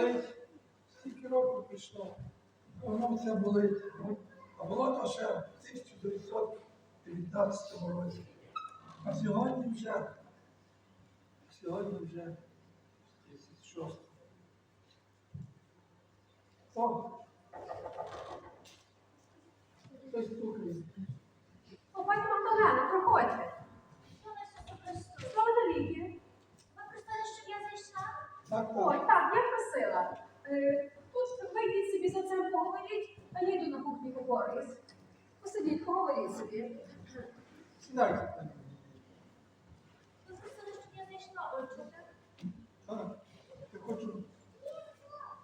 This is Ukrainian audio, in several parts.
болить. Скільки років пішло, воно все болить. Ну, А було то ще в 1919 році. А сьогодні вже, сьогодні вже 36. О! Хтось стукає. О, пані Магдалена, проходьте. Слава навіки. Ви просили, щоб я зайшла? Так, так. так, я йду на кухні поборюсь. Посидіть, поговоріть собі. Сідайте. Ви просили, щоб я зайшла, отже. Так. Я хочу,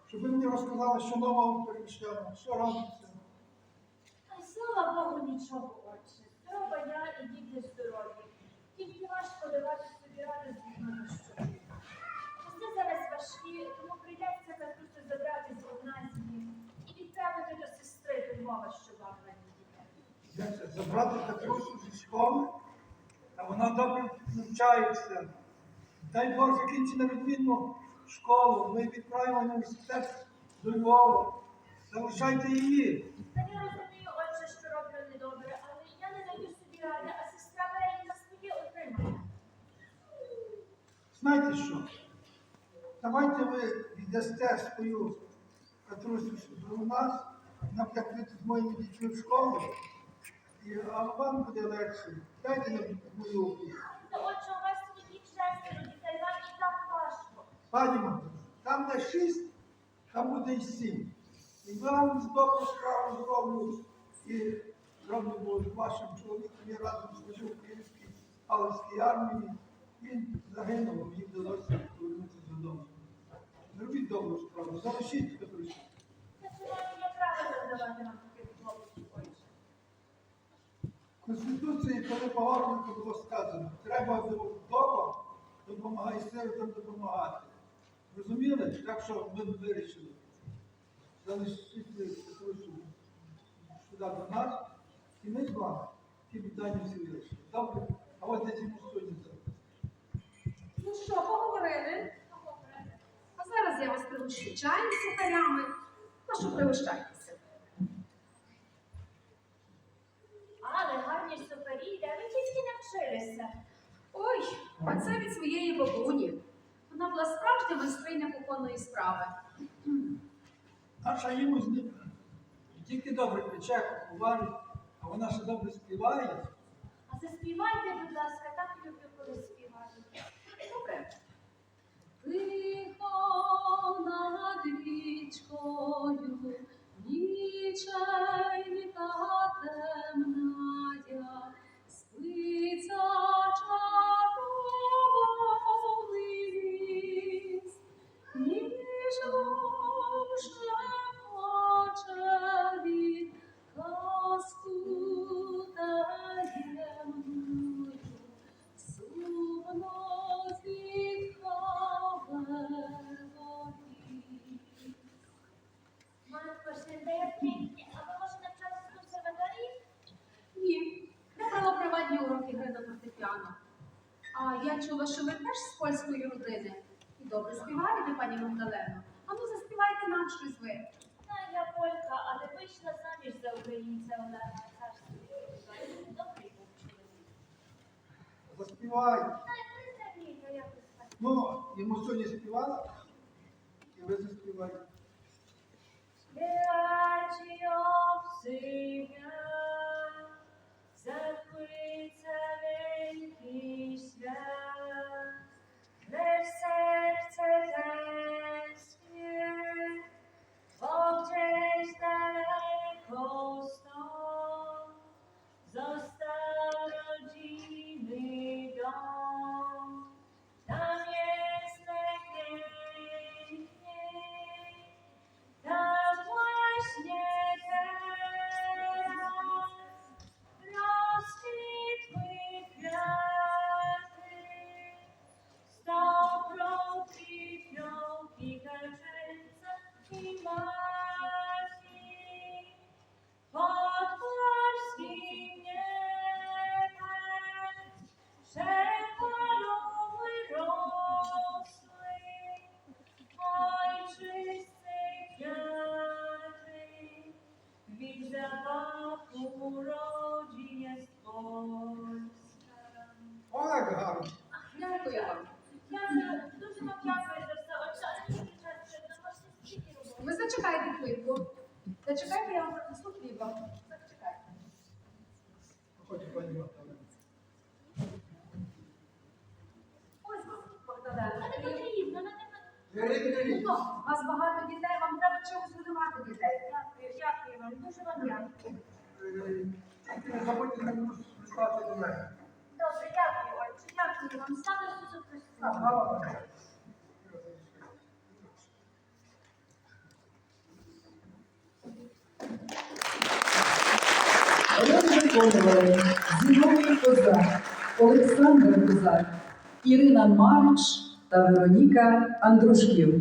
щоб ви мені розказали, що нового переміщали, що робиться. Ай, слава Богу, нічого, отче. Здорова я і діти здорові. Тільки важко давати собі раду з війною що. Часи зараз важкі, тому прийдеться Катрусю забрати з Одназії і відправити до сестри до Львова, що бавлені дітей. Як це, забрати Петрусю зі школи, а вона добре навчається. Дай Бог закінчить відмінну школу, ми відправимо університет до Львова. Залишайте її. Та я розумію, отче, що роблю недобре, але я не даю собі ради, а сестра бере її на своє отримання. Знаєте що? Давайте ви віддасте свою Петрусю до нас, наприклад, з моїми дітьми в школу, і, а вам буде легше. Дайте нам мою опіку. Та отче, у вас тоді шестеро дітей, вам і так важко. Пані Магдалина, там де шість, там буде і сім. І вам з добру справу зроблю і зроблю з вашим чоловіком я разом служив в Київській Галицькій армії. Він загинув, мені вдалося повернутися додому. Зробіть добру справу, залишіть Петрусю. Та чи маю я право задавати вам таких хлопців, отче? В Конституції, коли поговорнику було сказано, треба вдома допомагай сиротам допомагати. Розуміли? Так що ми вирішили. Залишити сюди до нас, і ми з вами ті питання всі вирішили. Добре? А от десь йому сьогодні зараз. Ну що, поговорили? А зараз я вас пригощу чаєм з сухарями. На що пригощайтеся? Але гарні сухарі, де ви тільки навчилися? Ой, а це від своєї бабуні. Вона була справжня майстриня кухонної справи. Наша йому з ним тільки добре пече, куховарить, а вона ще добре співає. А заспівайте, будь ласка, так люблю, коли співають. Добре. Тихо А я чула, що ви теж з польської родини. І добре співаєте, пані Магдалено. А ну заспівайте нам щось ви. Та я полька, але вийшла заміж за українця Олега Царського. Добрий був чоловік. Заспівай. Та й ні, якось так. Ну, йому сьогодні співала, і ви заспіваєте. Бячі обсиня, хвильку. Зачекайте, я вам принесу хліба. Зачекайте. Ось Богдалена. Не потрібно, не потрібно. У вас багато дітей, вам треба чогось годувати дітей. Дякую, дякую вам, дуже вам дякую. Е, не забудьте прислати до мене. Добре, дякую, отче, дякую вам. Слава Ісусу Христу. Богу. Розвиконували Зіновій Козак, Олександр Козак, Ірина Марич та Вероніка Андрушків.